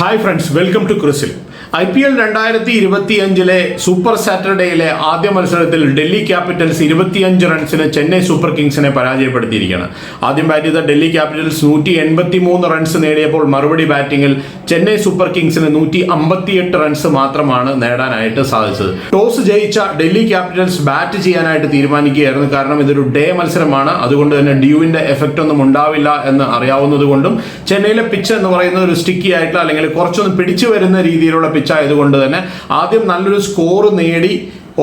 Hi friends welcome to ക്രിസിൽ I P L രണ്ടായിരത്തി ഇരുപത്തിയഞ്ചിലെ സൂപ്പർ സാറ്റർഡേയിലെ ആദ്യ മത്സരത്തിൽ ഡൽഹി ക്യാപിറ്റൽസ് ഇരുപത്തിയഞ്ച് റൺസിന് ചെന്നൈ സൂപ്പർ കിങ്സിനെ പരാജയപ്പെടുത്തിയിരിക്കുകയാണ്. ആദ്യം ബാറ്റ് ചെയ്ത ഡൽഹി ക്യാപിറ്റൽസ് നൂറ്റി എൺപത്തി മൂന്ന് റൺസ് നേടിയപ്പോൾ മറുപടി ബാറ്റിംഗിൽ ചെന്നൈ സൂപ്പർ കിങ്സിന് നൂറ്റി അമ്പത്തിയെട്ട് റൺസ് മാത്രമാണ് നേടാനായിട്ട് സാധിച്ചത്. ടോസ് ജയിച്ച ഡൽഹി ക്യാപിറ്റൽസ് ബാറ്റ് ചെയ്യാനായിട്ട് തീരുമാനിക്കുകയായിരുന്നു. കാരണം ഇതൊരു ഡേ മത്സരമാണ്. അതുകൊണ്ട് തന്നെ ഡ്യൂവിന്റെ എഫക്റ്റ് ഒന്നും ഉണ്ടാവില്ല എന്ന് അറിയാവുന്നതുകൊണ്ടും ചെന്നൈയിലെ പിച്ച് എന്ന് പറയുന്നത് ഒരു സ്റ്റിക്കി ആയിട്ടുള്ള അല്ലെങ്കിൽ കുറച്ചൊന്ന് പിടിച്ചു വരുന്ന രീതിയിലുള്ള പിച്ച് ആയതുകൊണ്ട് തന്നെ ആദ്യം നല്ലൊരു സ്കോർ നേടി.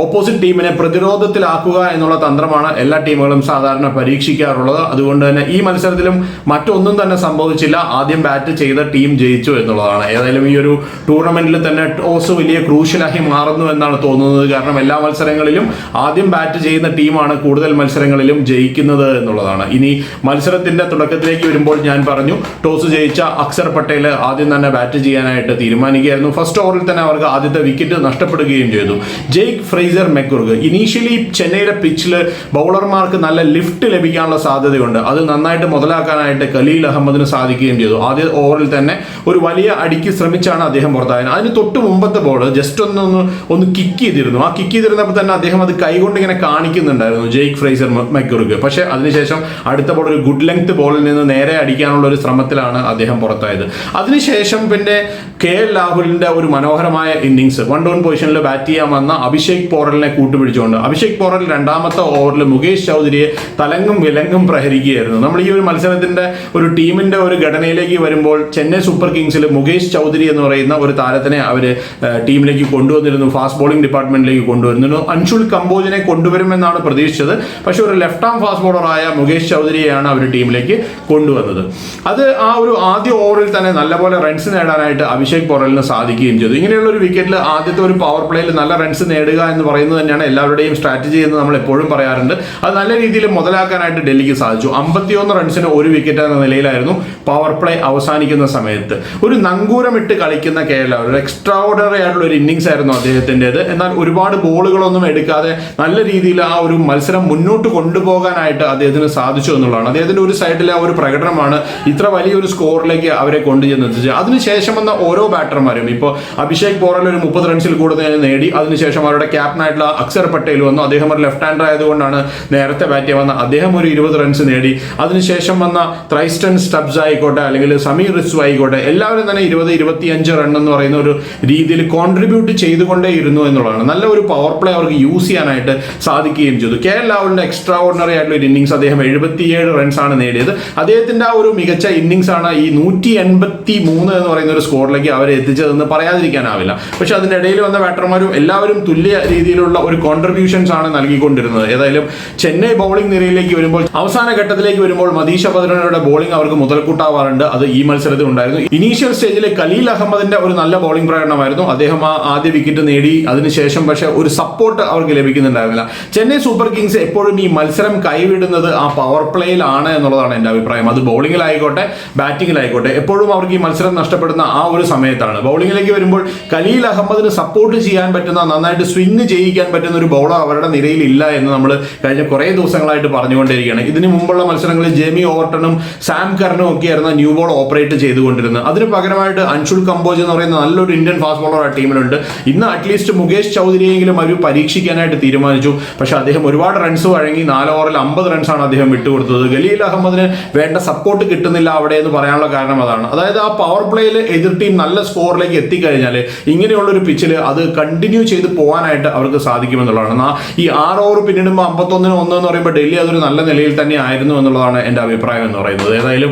ഓപ്പോസിറ്റ് ടീമിനെ പ്രതിരോധത്തിലാക്കുക എന്നുള്ള തന്ത്രമാണ് എല്ലാ ടീമുകളും സാധാരണ പരീക്ഷിക്കാറുള്ളത്. അതുകൊണ്ട് തന്നെ ഈ മത്സരത്തിലും മറ്റൊന്നും തന്നെ സംഭവിച്ചില്ല. ആദ്യം ബാറ്റ് ചെയ്ത ടീം ജയിച്ചു എന്നുള്ളതാണ്. ഏതായാലും ഈ ഒരു ടൂർണമെന്റിൽ തന്നെ ടോസ് വലിയ ക്രൂഷ്യലായി മാറുന്നു എന്നാണ് തോന്നുന്നത്. കാരണം എല്ലാ മത്സരങ്ങളിലും ആദ്യം ബാറ്റ് ചെയ്യുന്ന ടീമാണ് കൂടുതൽ മത്സരങ്ങളിലും ജയിക്കുന്നത് എന്നുള്ളതാണ്. ഇനി മത്സരത്തിന്റെ തുടക്കത്തിലേക്ക് വരുമ്പോൾ ഞാൻ പറഞ്ഞു ടോസ് ജയിച്ച അക്സർ പട്ടേൽ ആദ്യം തന്നെ ബാറ്റ് ചെയ്യാനായിട്ട് തീരുമാനിക്കുകയായിരുന്നു. ഫസ്റ്റ് ഓവറിൽ തന്നെ അവർക്ക് ആദ്യത്തെ വിക്കറ്റ് നഷ്ടപ്പെടുകയും ചെയ്തു. ജെയ്ക്ക് ഫ്രൈസർ മെക്കുർഗ് ഇനീഷ്യലി ചെന്നൈയുടെ പിച്ചിൽ ബൗളർമാർക്ക് നല്ല ലിഫ്റ്റ് ലഭിക്കാനുള്ള സാധ്യതയുണ്ട്. അത് നന്നായിട്ട് മുതലാക്കാനായിട്ട് കലീൽ അഹമ്മദിന് സാധിക്കുകയും ചെയ്തു. ആദ്യ ഓവറിൽ തന്നെ ഒരു വലിയ അടിക്ക് ശ്രമിച്ചാണ് അദ്ദേഹം പുറത്തായത്. അതിന് തൊട്ട് മുമ്പത്തെ ബോൾ ജസ്റ്റ് ഒന്ന് ഒന്ന് ഒന്ന് കിക്ക് ചെയ്തിരുന്നു. ആ കിക്ക് ചെയ്തിരുന്നപ്പോൾ തന്നെ അദ്ദേഹം അത് കൈകൊണ്ട് ഇങ്ങനെ കാണിക്കുന്നുണ്ടായിരുന്നു. ജെയ്ക്ക് ഫ്രൈസർ മെക്കുറുക്ക് പക്ഷേ അതിനുശേഷം അടുത്ത ബോൾ ഒരു ഗുഡ് ലെങ്ത് ബോളിൽ നിന്ന് നേരെ അടിക്കാനുള്ള ഒരു ശ്രമത്തിലാണ് അദ്ദേഹം പുറത്തായത്. അതിനുശേഷം പിന്നെ കെ എൽ രാഹുലിന്റെ ഒരു മനോഹരമായ ഇന്നിങ്സ് വൺ ഡൗൺ പൊസിഷനിൽ ബാറ്റ് ചെയ്യാൻ വന്ന അഭിഷേക് പോറലിനെ കൂട്ടുപിടിച്ചുകൊണ്ട് അഭിഷേക് പോറൽ രണ്ടാമത്തെ ഓവറിൽ മുകേഷ് ചൗധരിയെ തലങ്ങും വിലങ്ങും പ്രഹരിക്കുകയായിരുന്നു. നമ്മൾ ഈ ഒരു മത്സരത്തിന്റെ ഒരു ടീമിന്റെ ഒരു ഘടനയിലേക്ക് വരുമ്പോൾ ചെന്നൈ സൂപ്പർ കിങ്സിൽ മുകേഷ് ചൗധരി എന്ന് പറയുന്ന ഒരു താരത്തിനെ അവർ ടീമിലേക്ക് കൊണ്ടുവന്നിരുന്നു ഫാസ്റ്റ് ബോളിംഗ് ഡിപ്പാർട്ട്മെന്റിലേക്ക് കൊണ്ടുവരുന്നു അൻഷുൽ കമ്പോജിനെ കൊണ്ടുവരുമെന്നാണ് പ്രതീക്ഷിച്ചത്. പക്ഷെ ഒരു ലെഫ്റ്റ് ആം ഫാസ്റ്റ് ബോളറായ മുകേഷ് ചൗധരിയെയാണ് അവർ ടീമിലേക്ക് കൊണ്ടുവന്നത്. അത് ആ ഒരു ആദ്യ ഓവറിൽ തന്നെ നല്ലപോലെ റൺസ് നേടാനായിട്ട് അഭിഷേക് പൊറലിന് സാധിക്കുകയും ചെയ്തു. ഇങ്ങനെയുള്ള ഒരു വിക്കറ്റിൽ ആദ്യത്തെ ഒരു പവർ പ്ലേയിൽ നല്ല റൺസ് നേടുക എന്ന് പറയുന്നത് തന്നെയാണ്. എല്ലാവരുടെയും സ്ട്രാറ്റജി എന്ന് നമ്മൾ എപ്പോഴും പറയാറുണ്ട്. അത് നല്ല രീതിയിൽ മുതലാക്കാനായിട്ട് ഡൽഹിക്ക് സാധിച്ചു. അമ്പത്തിയൊന്ന് റൺസിന് ഒരു വിക്കറ്റ് എന്ന നിലയിലായിരുന്നു പവർ പ്ലേ അവസാനിക്കുന്ന സമയത്ത്. ഒരു നങ്കൂരമിട്ട് കളിക്കുന്ന കേരള ഒരു എക്സ്ട്രാ ഓർഡിനറി ആയിട്ടുള്ള ഒരു ഇന്നിങ്സ് ആയിരുന്നു അദ്ദേഹത്തിന്റെത്. എന്നാൽ ഒരുപാട് ബോളുകളൊന്നും എടുക്കാതെ നല്ല രീതിയിൽ ആ ഒരു മത്സരം മുന്നോട്ട് കൊണ്ടുപോകാനായിട്ട് അദ്ദേഹത്തിന് സാധിച്ചു എന്നുള്ളതാണ്. അദ്ദേഹത്തിന്റെ ഒരു സൈഡിലെ ആ ഒരു പ്രകടനമാണ് ഇത്ര വലിയൊരു സ്കോറിലേക്ക് അവരെ കൊണ്ടുചെന്ന് എത്തിച്ചത്. അതിനുശേഷം വന്ന ഓരോ ബാറ്റർമാരും ഇപ്പോൾ അഭിഷേക് പോറൽ ഒരു മുപ്പത് റൺസിൽ കൂടുതൽ നേടി. അതിനുശേഷം അവരുടെ ക്യാപ്റ്റനായിട്ടുള്ള അക്സർ പട്ടേൽ വന്നു. അദ്ദേഹം ഒരു ലെഫ്റ്റ് ഹാൻഡർ ആയതുകൊണ്ടാണ് നേരത്തെ ബാറ്റ് ചെയ്യാൻ വന്ന അദ്ദേഹം ഒരു ഇരുപത് റൺസ് നേടി. അതിനുശേഷം വന്ന ത്രൈസ്റ്റൺ സ്റ്റബ്സ് ആയിക്കോട്ടെ അല്ലെങ്കിൽ സമീർ റിസു ആയിക്കോട്ടെ എല്ലാവരും തന്നെ ഇരുപത് ഇരുപത്തിയഞ്ച് റൺ എന്ന് പറയുന്ന ഒരു രീതിയിൽ കോൺട്രിബ്യൂട്ട് ചെയ്തുകൊണ്ടേയിരുന്നു എന്നുള്ളതാണ്. നല്ല ഒരു പവർ പ്ലേ അവർക്ക് യൂസ് ചെയ്യാനായിട്ട് സാധിക്കുകയും ചെയ്തു. കെ എൽ രാഹുലിന്റെ എക്സ്ട്രാ ഓർഡിനറി ആയിട്ടുള്ള ഒരു ഇന്നിങ്സ് അദ്ദേഹം എഴുപത്തിയേഴ് ആണ് നേടിയത്. അദ്ദേഹത്തിന്റെ ആ ഒരു മികച്ച ഇന്നിങ്സ് ആണ് ഈ നൂറ്റി എൺപത്തി മൂന്ന് എന്ന് പറയുന്ന ഒരു സ്കോറിലേക്ക് അവരെ എത്തിച്ചതെന്ന് പറയാതിരിക്കാനാവില്ല. പക്ഷെ അതിന്റെ ഇടയിൽ വന്ന ബാറ്റർമാരും എല്ലാവരും തുല്യ രീതിയിലുള്ള ഒരു കോൺട്രിബ്യൂഷൻസ് ആണ് നൽകിക്കൊണ്ടിരുന്നത്. ഏതായാലും ചെന്നൈ ബൗളിംഗ് നിരയിലേക്ക് വരുമ്പോൾ അവസാന ഘട്ടത്തിലേക്ക് വരുമ്പോൾ മദീഷ പദ്രനയുടെ ബോളിംഗ് അവർക്ക് മുതൽക്കൂട്ടാവാറുണ്ട്. അത് ഈ മത്സരത്തിൽ ഉണ്ടായിരുന്നു. ഇനീഷ്യൽ സ്റ്റേജിൽ കലീൽ അഹമ്മദിന്റെ ഒരു നല്ല ബോളിംഗ് പ്രകടനമായിരുന്നു. അദ്ദേഹം ആ ആദ്യ വിക്കറ്റ് നേടി. അതിനുശേഷം പക്ഷേ ഒരു സപ്പോർട്ട് അവർക്ക് ലഭിക്കുന്നുണ്ടായിരുന്നില്ല. ചെന്നൈ സൂപ്പർ കിങ്സ് എപ്പോഴും ഈ മത്സരം കൈവിടുന്നത് ആ പവർ പ്ലേയിലാണ് എന്നുള്ളതാണ് എന്റെ അഭിപ്രായം. അത് ബൗളിങ്ങിലായിക്കോട്ടെ ബാറ്റിങ്ങിലായിക്കോട്ടെ എപ്പോഴും അവർക്ക് ഈ മത്സരം നഷ്ടപ്പെടുന്ന ആ ഒരു സമയത്താണ്. ബൗളിങ്ങിലേക്ക് വരുമ്പോൾ കലീൽ അഹമ്മദിന് സപ്പോർട്ട് ചെയ്യാൻ പറ്റുന്ന നന്നായിട്ട് സ്വിംഗ് ചെയ്യിക്കാൻ പറ്റുന്ന ഒരു ബൗളർ അവരുടെ നിരയിൽ ഇല്ല എന്ന് നമ്മൾ കഴിഞ്ഞ കുറേ ദിവസങ്ങളായിട്ട് പറഞ്ഞുകൊണ്ടിരിക്കുകയാണ്. ഇതിന് മുമ്പുള്ള മത്സരങ്ങളിൽ ജെമി ഓവർട്ടണും സാം കർണും ഒക്കെയായിരുന്നു ന്യൂ ബോൾ ഓപ്പറേറ്റ് ചെയ്തുകൊണ്ടിരുന്നത്. അതിന് പകരമായിട്ട് അൻഷുൽ കമ്പോജ് എന്ന് പറയുന്ന നല്ലൊരു ഇന്ത്യൻ ഫാസ്റ്റ് ബോളർ ആ ടീമിലുണ്ട്. ഇന്ന് അറ്റ്ലീസ്റ്റ് മുകേഷ് ചൗധരിയെങ്കിലും അവർ പരീക്ഷിക്കാനായിട്ട് തീരുമാനിച്ചു. പക്ഷേ അദ്ദേഹം ഒരുപാട് റൺസ് വഴങ്ങി നാല് ഓവറിൽ അമ്പത് റൺസാണ് അദ്ദേഹം വിട്ടുകൊടുത്തത്. ഗലീൽ അഹമ്മദിന് വേണ്ട സപ്പോർട്ട് കിട്ടുന്നില്ല അവിടെ എന്ന് പറയാനുള്ള കാരണം അതാണ്. അതായത് ആ പവർ പ്ലേയിൽ എതിർ ടീം നല്ല സ്കോറിലേക്ക് എത്തിക്കഴിഞ്ഞാൽ ഇങ്ങനെയുള്ളൊരു പിച്ചിൽ അത് കണ്ടിന്യൂ ചെയ്ത് പോകാനായിട്ട് അവർക്ക് സാധിക്കുമെന്നുള്ളതാണ്. ഈ ആറ് ഓവർ പിന്നിടുമ്പോൾ അമ്പത്തൊന്നിന് ഒന്ന് എന്ന് പറയുമ്പോൾ ഡൽഹി അതൊരു നല്ല നിലയിൽ തന്നെ ആയിരുന്നു എന്നുള്ളതാണ് എന്റെ അഭിപ്രായം എന്ന് പറയുന്നത്. ഏതായാലും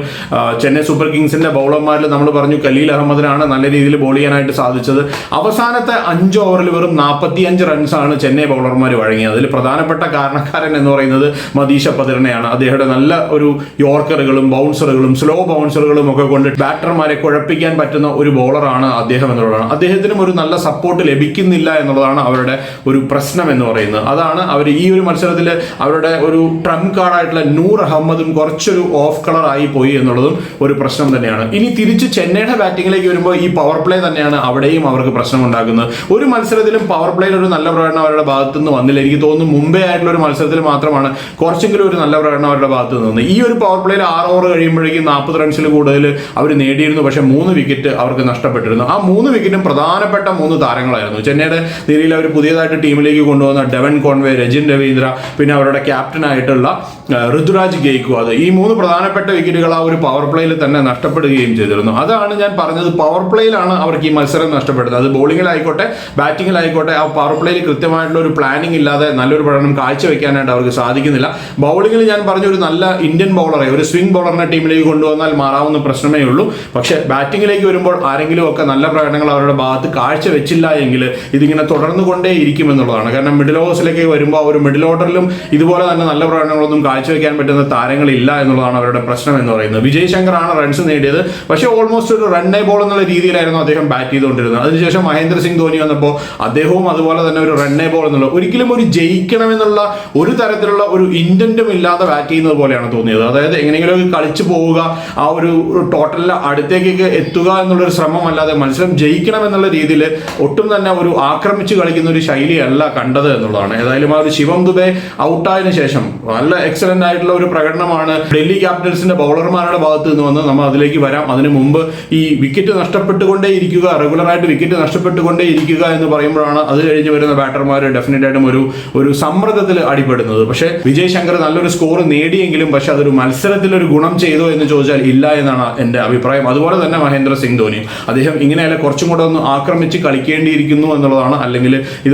ചെന്നൈ സൂപ്പർ കിങ്സിന്റെ ബൗളർമാരിൽ നമ്മൾ പറഞ്ഞു കലീൽ അഹമ്മദിനാണ് നല്ല രീതിയിൽ ബോൾ ചെയ്യാനായിട്ട് സാധിച്ചത്. അവസാനത്തെ അഞ്ച് ഓവറിൽ വെറും നാൽപ്പത്തിയഞ്ച് റൺസാണ് ചെന്നൈ ബൗളർമാർ വഴങ്ങിയത്. അതിൽ പ്രധാനപ്പെട്ട കാരണക്കാരൻ എന്ന് പറയുന്നത് മദീഷ പതിരനെയാണ് അദ്ദേഹത്തെ നല്ല ഒരു യോർക്കറുകളും ബൗൺസറുകളും സ്ലോ ബൗൺസറുകളും ഒക്കെ കൊണ്ട് ബാറ്റർമാരെ കുഴപ്പിക്കാൻ പറ്റുന്ന ഒരു ബോളറാണ് അദ്ദേഹം എന്നുള്ളതാണ്. അദ്ദേഹത്തിനും ഒരു നല്ല സപ്പോർട്ട് ലഭിക്കുന്നില്ല എന്നുള്ളതാണ് അവരുടെ ഒരു പ്രശ്നം എന്ന് പറയുന്നത്. അതാണ് അവർ ഈ ഒരു മത്സരത്തിൽ അവരുടെ ഒരു ട്രംപ് കാർഡായിട്ടുള്ള നൂർ അഹമ്മദും കുറച്ചൊരു ഓഫ് കളർ ആയി പോയി എന്നുള്ളതും ഒരു പ്രശ്നം തന്നെയാണ്. ഇനി തിരിച്ച് ചെന്നൈയുടെ ബാറ്റിംഗിലേക്ക് വരുമ്പോൾ ഈ പവർ പ്ലേ തന്നെയാണ് അവിടെയും അവർക്ക് പ്രശ്നം ഉണ്ടാക്കുന്നത് ഒരു മത്സരത്തിലും പവർ പ്ലേയിൽ ഒരു നല്ല പ്രകടനം അവരുടെ ഭാഗത്തു നിന്ന് വന്നില്ല. എനിക്ക് തോന്നുന്നു മുമ്പേ ആയിട്ടുള്ള ഒരു മത്സരത്തിൽ മാത്രമാണ് കുറച്ചെങ്കിലും ഒരു നല്ല പ്രകടനം അവരുടെ ഭാഗത്ത് നിന്ന് ഈ ഒരു പവർ പ്ലേയിൽ ആറ് ഓവർ കഴിയുമ്പോഴേക്കും നാൽപ്പത് റൺസിൽ കൂടുതൽ അവർ നേടിയിരുന്നു. പക്ഷേ മൂന്ന് വിക്കറ്റ് അവർക്ക് നഷ്ടപ്പെട്ടിരുന്നു. ആ മൂന്ന് വിക്കറ്റും പ്രധാനപ്പെട്ട മൂന്ന് താരങ്ങളായിരുന്നു. ചെന്നൈയുടെ നിരയിൽ അവർ പുതിയതായിട്ട് ടീമിലേക്ക് കൊണ്ടുവന്ന ഡെവൻ കോൺവേ രജിൻ രവീന്ദ്ര പിന്നെ അവരുടെ ക്യാപ്റ്റനായിട്ടുള്ള ഋതുരാജ് ഗെയ്ക്വാദ് ഈ മൂന്ന് പ്രധാനപ്പെട്ട വിക്കറ്റുകൾ ആ ഒരു പവർ പ്ലേയിൽ തന്നെ നഷ്ടപ്പെടുകയും ചെയ്തിരുന്നു. അതാണ് ഞാൻ പറഞ്ഞത് പവർ പ്ലേയിലാണ് അവർക്ക് ഈ മത്സരം നഷ്ടപ്പെടുന്നത്. അത് ബോളിങ്ങിലായിക്കോട്ടെ ബാറ്റിങ്ങിലായിക്കോട്ടെ ആ പവർ പ്ലേയിൽ കൃത്യമായിട്ടുള്ള ഒരു പ്ലാനിംഗ് ഇല്ലാതെ നല്ലൊരു പഠനം കാഴ്ചവെക്കാനായിട്ട് അവർക്ക് സാധിക്കുന്നില്ല. ബൗളിങ്ങിൽ ഞാൻ പറഞ്ഞ ഒരു നല്ല ഇന്ത്യൻ ബൗളറെ ഒരു സ്വിംഗ് ബൗളറിനെ ടീമിലേക്ക് കൊണ്ടുവന്നാൽ മാറാവുന്ന പ്രശ്നമേ ഉള്ളൂ. പക്ഷേ ബാറ്റിങ്ങിലേക്ക് വരുമ്പോൾ ആരെങ്കിലും ഒക്കെ നല്ല പ്രകടനങ്ങൾ അവരുടെ ഭാഗത്ത് കാഴ്ച വെച്ചില്ല എങ്കിൽ ഇതിങ്ങനെ തുടർന്നു കൊണ്ടേ ഇരിക്കും എന്നുള്ളതാണ് കാരണം മിഡിൽ ഓവേഴ്സിലേക്ക് വരുമ്പോൾ ഒരു മിഡിൽ ഓർഡറിലും ഇതുപോലെ തന്നെ നല്ല പ്രകടനങ്ങളൊന്നും കാഴ്ചവെക്കാൻ പറ്റുന്ന താരങ്ങളില്ല എന്നുള്ളതാണ് അവരുടെ പ്രശ്നം എന്ന് പറയുന്നത്. വിജയ് ശങ്കറാണ് റൺസ് നേടിയത്. പക്ഷേ ഓൾമോസ്റ്റ് ഒരു റണ്ണേ ബോൾ എന്നുള്ള രീതിയിലായിരുന്നു അദ്ദേഹം ബാറ്റ് ചെയ്തുകൊണ്ടിരുന്നത്. അതിനുശേഷം മഹേന്ദ്ര സിംഗ് ധോനി വന്നപ്പോൾ അദ്ദേഹവും അതുപോലെ തന്നെ ഒരു റണ്ണേ ബോൾ എന്നുള്ള ഒരിക്കലും ഒരു ജയിക്കണമെന്നുള്ള ഒരു തരത്തിലുള്ള ഒരു ഇന്റന്റും ഇല്ലാതെ ബാറ്റ് ചെയ്യുന്നത് പോലെയാണ് തോന്നിയത്. അതായത് എങ്ങനെയെങ്കിലും കളിച്ചു പോവുക ആ ഒരു ടോട്ടലിന്റെ അടുത്തേക്കൊക്കെ എത്തുക എന്നുള്ളൊരു ശ്രമമല്ലാതെ മത്സരം ജയിക്കണം എന്നുള്ള രീതിയിൽ ഒട്ടും തന്നെ ഒരു ആക്രമിച്ച് കളിക്കുന്ന ഒരു ശൈലിയല്ല കണ്ടത് എന്നുള്ളതാണ്. ഏതായാലും ആ ഒരു ശിവം ദുബെ ഔട്ടായതിനു ശേഷം നല്ല എക്സലന്റ് ആയിട്ടുള്ള ഒരു പ്രകടനമാണ് ഡൽഹി ക്യാപിറ്റൽസിന്റെ ബൗളർമാരുടെ ഭാഗത്ത് നിന്ന് വന്ന് നമ്മൾ അതിലേക്ക് വരാം. അതിനു മുമ്പ് ഈ വിക്കറ്റ് നഷ്ടപ്പെട്ടുകൊണ്ടേ ഇരിക്കുക റെഗുലറായിട്ട് വിക്കറ്റ് നഷ്ടപ്പെട്ടുകൊണ്ടേ ഇരിക്കുക എന്ന് പറയുമ്പോഴാണ് അത് കഴിഞ്ഞ് വരുന്ന ബാറ്റർമാർ ഡെഫിനറ്റ് ആയിട്ടും ഒരു ഒരു സമ്മർദ്ദത്തിൽ അടിപ്പെടുന്നത് പക്ഷേ വിജയ് ശങ്കർ നല്ലൊരു സ്കോർ നേടിയെങ്കിലും പക്ഷെ അതൊരു മത്സരത്തിൽ ഒരു ഗുണം ചെയ്തോ എന്ന് ചോദിച്ചാൽ ഇല്ല എന്നാണ് എന്റെ അഭിപ്രായം. അതുപോലെ തന്നെ മഹേന്ദ്ര സിംഗ് ധോനി അദ്ദേഹം ഇങ്ങനെയല്ല കുറച്ചും കൂടെ ഒന്ന് ആക്രമിച്ച് കളിക്കേണ്ടിയിരിക്കുന്നു എന്നുള്ളതാണ്. അല്ലെങ്കിൽ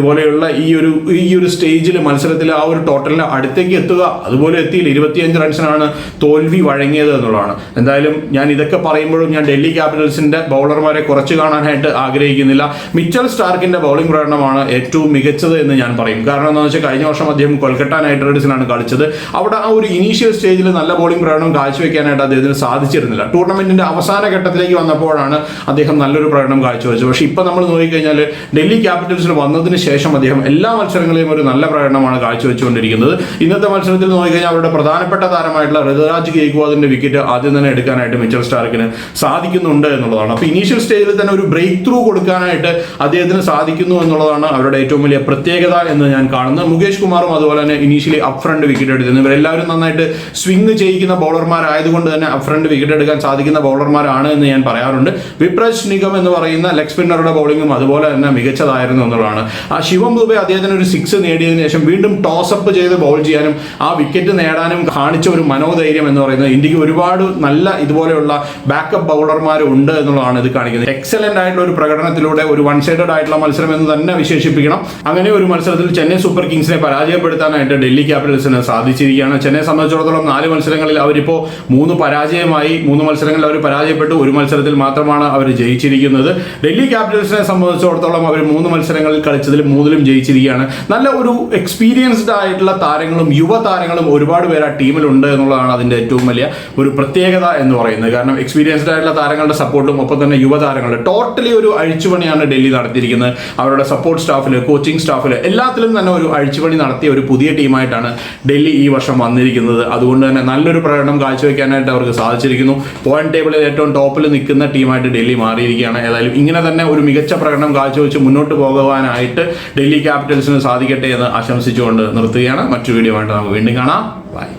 ഇതുപോലെയുള്ള ഈ ഒരു ഈ ഒരു സ്റ്റേജിൽ മത്സരത്തിൽ ആ ഒരു ടോട്ടലിന് അടുത്തേക്ക് എത്തുക അതുപോലെ എത്തിയില്ല. ഇരുപത്തിയഞ്ച് റൺസിനാണ് തോൽവി വഴങ്ങിയത് എന്നുള്ളതാണ്. എന്തായാലും ഞാൻ ഇതൊക്കെ പറയുമ്പോഴും ഞാൻ ഡൽഹി ക്യാപിറ്റൽസിന്റെ ബൗളർമാരെ കുറച്ച് കാണാനായിട്ട് ആഗ്രഹിക്കുന്നില്ല. മിച്ചൽ സ്റ്റാർക്കിന്റെ ബൗളിംഗ് പ്രകടനമാണ് ഏറ്റവും മികച്ചത് എന്ന് ഞാൻ പറയും. കാരണം എന്താണെന്ന് വെച്ചാൽ കഴിഞ്ഞ വർഷം അദ്ദേഹം കൊൽക്കത്ത നൈറ്റ് റൈഡേഴ്സിനാണ് കളിച്ചത്. അവിടെ ആ ഒരു ഇനീഷ്യൽ സ്റ്റേജിൽ നല്ല ബോളിംഗ് പ്രകടനം കാഴ്ചവെക്കാനായിട്ട് അദ്ദേഹത്തിന് സാധിച്ചിരുന്നില്ല. ടൂർണമെന്റിന്റെ അവസാന ഘട്ടത്തിലേക്ക് വന്നപ്പോഴാണ് അദ്ദേഹം നല്ലൊരു പ്രകടനം കാഴ്ചവെച്ചത്. പക്ഷേ ഇപ്പൊ നമ്മൾ നോക്കിക്കഴിഞ്ഞാൽ ഡൽഹി ക്യാപിറ്റൽസിൽ വന്നതിന് ശേഷം അദ്ദേഹം എല്ലാ മത്സരങ്ങളെയും ഒരു നല്ല പ്രകടനമാണ് കാഴ്ചവെച്ചുകൊണ്ടിരിക്കുന്നത്. ഇന്നത്തെ മത്സരത്തിൽ നോക്കിക്കഴിഞ്ഞാൽ അവരുടെ പ്രധാനപ്പെട്ട താരമായിട്ടുള്ള ഋതുരാജ് ഗെയ്ക്വാദിന്റെ വിക്കറ്റ് ആദ്യം തന്നെ എടുക്കാനായിട്ട് മിച്ചൽ സ്റ്റാർക്കിന് സാധിക്കുന്നുണ്ട് എന്നുള്ളതാണ്. അപ്പോൾ ഇനീഷ്യൽ സ്റ്റേജിൽ തന്നെ ഒരു ബ്രേക്ക് ത്രൂ കൊടുക്കാനായിട്ട് അദ്ദേഹത്തിന് സാധിക്കുന്നു എന്നുള്ളതാണ് അവരുടെ ഏറ്റവും വലിയ പ്രത്യേകത എന്ന് ഞാൻ കാണുന്നത്. മുകേഷ് കുമാറും അതുപോലെ തന്നെ ഇനീഷ്യലി അപ് ഫ്രണ്ട് വിക്കറ്റ് എടുത്തിരുന്നു. ഇവരെല്ലാവരും നന്നായിട്ട് സ്വിംഗ് ചെയ്യിക്കുന്ന ബൗളർമാരായതുകൊണ്ട് തന്നെ അപ് ഫ്രണ്ട് വിക്കറ്റ് എടുക്കാൻ സാധിക്കുന്ന ബൗളർമാരാണ് എന്ന് ഞാൻ പറയാറുണ്ട്. വിപ്രജ് നിഗം എന്ന് പറയുന്ന ലെഗ് സ്പിന്നറുടെ ബൗളിങ്ങും അതുപോലെ തന്നെ മികച്ചതായിരുന്നു എന്നുള്ളതാണ്. ആ ശിവം ദുബെ അദ്ദേഹത്തിന് ഒരു സിക്സ് നേടിയതിനു ശേഷം വീണ്ടും ടോസ് അപ്പ് ചെയ്ത് ബൗൾ ചെയ്യാനും ആ വിക്കറ്റ് നേടാനും കാണിച്ച ഒരു മനോധൈര്യം എന്ന് പറയുന്നത് ഇന്ത്യയ്ക്ക് ഒരുപാട് നല്ല ഇതുപോലെയുള്ള ബാക്കപ്പ് ബൗളർമാർ ഉണ്ട് എന്നുള്ളതാണ് ഇത് കാണിക്കുന്നത്. എക്സലന്റ് ആയിട്ടുള്ള ഒരു പ്രകടനത്തിലൂടെ ഒരു വൺ സൈഡഡ് ആയിട്ടുള്ള മത്സരം എന്ന് തന്നെ വിശേഷിപ്പിക്കണം. അങ്ങനെ ഒരു മത്സരത്തിൽ ചെന്നൈ സൂപ്പർ കിങ്സിനെ പരാജയപ്പെടുത്താനായിട്ട് ഡൽഹി ക്യാപിറ്റൽസിന് സാധിച്ചിരിക്കുകയാണ്. ചെന്നൈ സംബന്ധിച്ചിടത്തോളം നാല് മത്സരങ്ങളിൽ അവരിപ്പോൾ മൂന്ന് പരാജയമായി മൂന്ന് മത്സരങ്ങളിൽ അവർ പരാജയപ്പെട്ടു. ഒരു മത്സരത്തിൽ മാത്രമാണ് അവർ ജയിച്ചിരിക്കുന്നത്. ഡൽഹി ക്യാപിറ്റൽസിനെ സംബന്ധിച്ചിടത്തോളം അവർ മൂന്ന് മത്സരങ്ങളിൽ കളിച്ചതിൽ മൂന്നിലും ജയിച്ചിരിക്കുകയാണ്. നല്ല ഒരു എക്സ്പീരിയൻസ്ഡ് ആയിട്ടുള്ള താരങ്ങളും യുവ താരങ്ങളും ഒരുപാട് പേര് ആ ടീമിലുണ്ട് എന്നുള്ളതാണ് അതിന്റെ ഏറ്റവും വലിയ ഒരു പ്രത്യേകത എന്ന് പറയുന്നത്. കാരണം എക്സ്പീരിയൻസ്ഡ് ആയിട്ടുള്ള താരങ്ങളുടെ സപ്പോർട്ടും ഒപ്പം തന്നെ യുവതാരങ്ങളുടെ ടോട്ടലി ഒരു അഴിച്ചുപണിയാണ് ഡൽഹി നടത്തിയിരിക്കുന്നത്. അവരുടെ സപ്പോർട്ട് സ്റ്റാഫിൽ കോച്ചിങ് സ്റ്റാഫിൽ എല്ലാത്തിലും തന്നെ ഒരു അഴിച്ചുപണി നടത്തിയ ഒരു പുതിയ ടീമായിട്ടാണ് ഡൽഹി ഈ വർഷം വന്നിരിക്കുന്നത്. അതുകൊണ്ട് തന്നെ നല്ലൊരു പ്രകടനം കാഴ്ചവെക്കാനായിട്ട് അവർക്ക് സാധിച്ചിരിക്കുന്നു. പോയിന്റ് ടേബിളിൽ ഏറ്റവും ടോപ്പിൽ നിൽക്കുന്ന ടീമായിട്ട് ഡൽഹി മാറിയിരിക്കുകയാണ്. ഏതായാലും ഇങ്ങനെ തന്നെ ഒരു മികച്ച പ്രകടനം കാഴ്ചവെച്ച് മുന്നോട്ട് പോകുവാനായിട്ട് ഡൽഹി ക്യാപിറ്റൽസിന് സാധിക്കട്ടെ എന്ന് ആശംസിച്ചുകൊണ്ട് നിർത്തുകയാണ്. മറ്റു വീഡിയോ ആയിട്ട് നമുക്ക് വീണ്ടും കാണാം. ബൈ